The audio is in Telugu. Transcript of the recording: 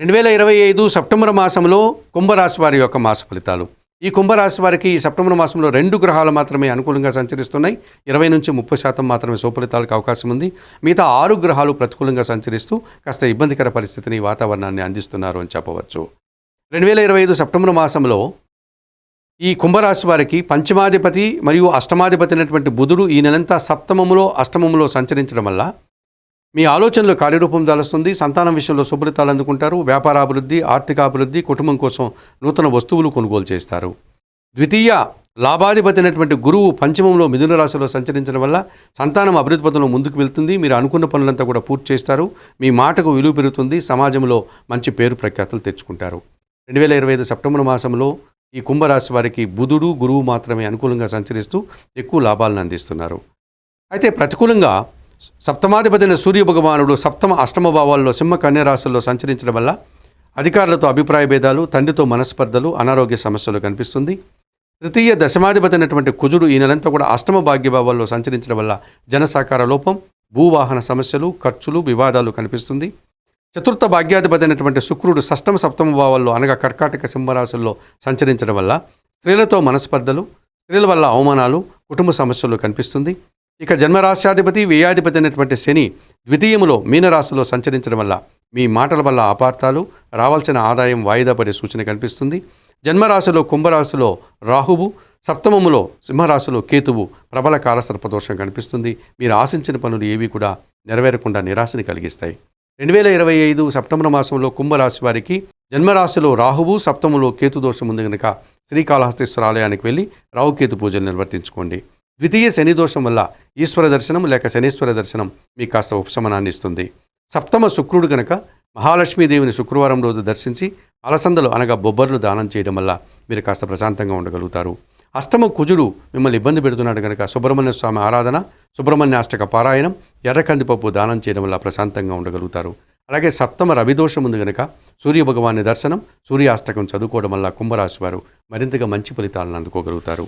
రెండు వేల ఇరవై ఐదు సెప్టెంబర్ మాసంలో కుంభరాశి వారి యొక్క మాస ఫలితాలు. ఈ కుంభరాశి వారికి ఈ సెప్టెంబర్ మాసంలో రెండు గ్రహాలు మాత్రమే అనుకూలంగా సంచరిస్తున్నాయి. ఇరవై నుంచి ముప్పై శాతం మాత్రమే సోఫలితాలకు అవకాశం ఉంది. మిగతా ఆరు గ్రహాలు ప్రతికూలంగా సంచరిస్తూ కాస్త ఇబ్బందికర పరిస్థితిని వాతావరణాన్ని అందిస్తున్నారు అని చెప్పవచ్చు. రెండు వేల ఇరవై ఐదు సెప్టెంబర్ మాసంలో ఈ కుంభరాశి వారికి పంచమాధిపతి మరియు అష్టమాధిపతి అయినటువంటి బుధుడు ఈ నెలంతా సప్తమములో అష్టమములో సంచరించడం వల్ల మీ ఆలోచనలు కార్యరూపం దాలుస్తుంది సంతానం విషయంలో శుభ్రతాలు అందుకుంటారు వ్యాపారాభివృద్ధి ఆర్థికాభివృద్ధి కుటుంబం కోసం నూతన వస్తువులు కొనుగోలు చేస్తారు. ద్వితీయ లాభాధిపతి అయినటువంటి గురువు పంచమంలో మిథున రాశిలో సంచరించడం వల్ల సంతానం అభివృద్ధి పథంలో ముందుకు వెళ్తుంది. మీరు అనుకున్న పనులంతా కూడా పూర్తి చేస్తారు. మీ మాటకు విలువ పెరుగుతుంది. సమాజంలో మంచి పేరు ప్రఖ్యాతులు తెచ్చుకుంటారు. రెండు వేల ఇరవై ఐదు సెప్టెంబర్ మాసంలో ఈ కుంభరాశి వారికి బుధుడు గురువు మాత్రమే అనుకూలంగా సంచరిస్తూ ఎక్కువ లాభాలను అందిస్తున్నారు. అయితే ప్రతికూలంగా సప్తమాధిపతిన సూర్య భగవానుడు సప్తమ అష్టమ భావాల్లో సింహ కన్యరాశుల్లో సంచరించడం వల్ల అధికారులతో అభిప్రాయ భేదాలు తండ్రితో మనస్పర్ధలు అనారోగ్య సమస్యలు కనిపిస్తుంది. తృతీయ దశమాధిపతి అయినటువంటి కుజుడు ఈ నెలంతా కూడా అష్టమ భాగ్యభావాల్లో సంచరించడం వల్ల జనసాకార లోపం భూవాహన సమస్యలు ఖర్చులు వివాదాలు కనిపిస్తుంది. చతుర్థ భాగ్యాధిపతి అయినటువంటి శుక్రుడు షష్టమ సప్తమ భావాల్లో అనగా కర్కాటక సింహరాశుల్లో సంచరించడం వల్ల స్త్రీలతో మనస్పర్ధలు స్త్రీల వల్ల అవమానాలు కుటుంబ సమస్యలు కనిపిస్తుంది. ఇక జన్మరాశ్యాధిపతి వ్యయాధిపతి అయినటువంటి శని ద్వితీయములో మీనరాశిలో సంచరించడం వల్ల మీ మాటల వల్ల అపార్థాలు రావాల్సిన ఆదాయం వాయిదా పడే సూచన కనిపిస్తుంది జన్మరాశిలో కుంభరాశిలో రాహువు సప్తమములో సింహరాశిలో కేతువు ప్రబల కాలసర్పదోషం కనిపిస్తుంది. మీరు ఆశించిన పనులు ఏవి కూడా నెరవేరకుండా నిరాశని కలిగిస్తాయి. రెండు వేల ఇరవై ఐదు సెప్టెంబర్ మాసంలో కుంభరాశి వారికి జన్మరాశిలో రాహువు సప్తములో కేతు దోషం ఉంది కనుక శ్రీకాళహస్తీశ్వర ఆలయానికి వెళ్ళి రావుకేతు పూజలు నిర్వర్తించుకోండి. ద్వితీయ శని దోషం వల్ల ఈశ్వర దర్శనం లేక శనీశ్వర దర్శనం మీకు కాస్త ఉపశమనాన్ని ఇస్తుంది. సప్తమ శుక్రుడు గనక మహాలక్ష్మీదేవిని శుక్రవారం రోజు దర్శించి అలసందలు అనగా బొబ్బర్లు దానం చేయడం వల్ల మీరు కాస్త ప్రశాంతంగా ఉండగలుగుతారు. అష్టమ కుజుడు మిమ్మల్ని ఇబ్బంది పెడుతున్నాడు కనుక సుబ్రహ్మణ్య స్వామి ఆరాధన సుబ్రహ్మణ్య అష్టక పారాయణం ఎర్ర కందిపప్పు దానం చేయడం వల్ల ప్రశాంతంగా ఉండగలుగుతారు. అలాగే సప్తమ రవిదోషం ఉంది కనుక సూర్య భగవాని దర్శనం సూర్యాష్టకం చదువుకోవడం వల్ల కుంభరాశి వారు మరింతగా మంచి ఫలితాలను అందుకోగలుగుతారు.